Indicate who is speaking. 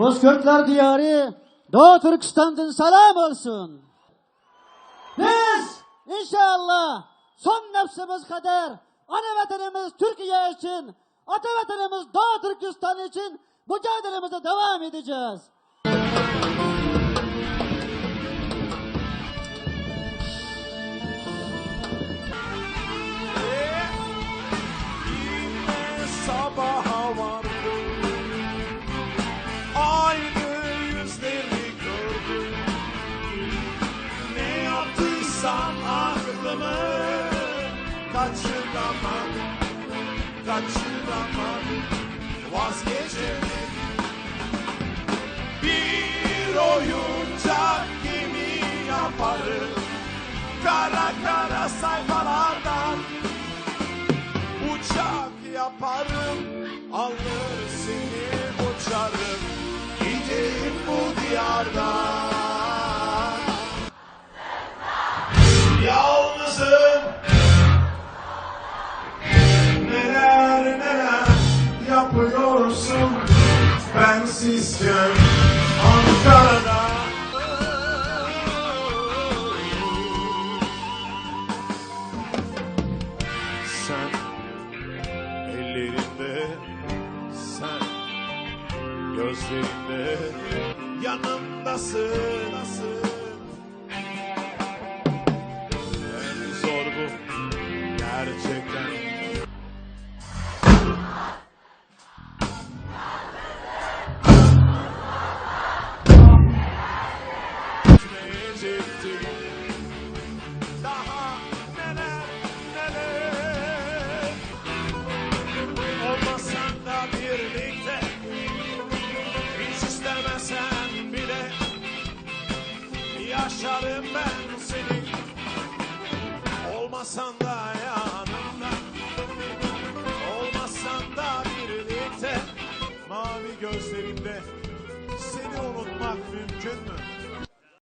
Speaker 1: Bozkırtlar diyarı Doğu Türkistan'dan selam olsun. Biz inşallah son nefsimiz kadar ana vatanımız Türkiye için, ata vatanımız Doğu Türkistan için mücadelemize devam edeceğiz.
Speaker 2: Yaptıysam aklımı Kaçıramadım Kaçıramadım Vazgeçemedim. Bir oyuncak gibi yaparım. Kara kara sayfalardan Uçak yaparım, alır seni yapıyorsun Bensizken Ankara'da. Sen ellerinde sen gözlerinde yanımdasın en zor bu gerçekten Yaşarım ben seni Olmasan da yanımda. Olmasan da birlikte Mavi gözlerinde Seni unutmak mümkün mü?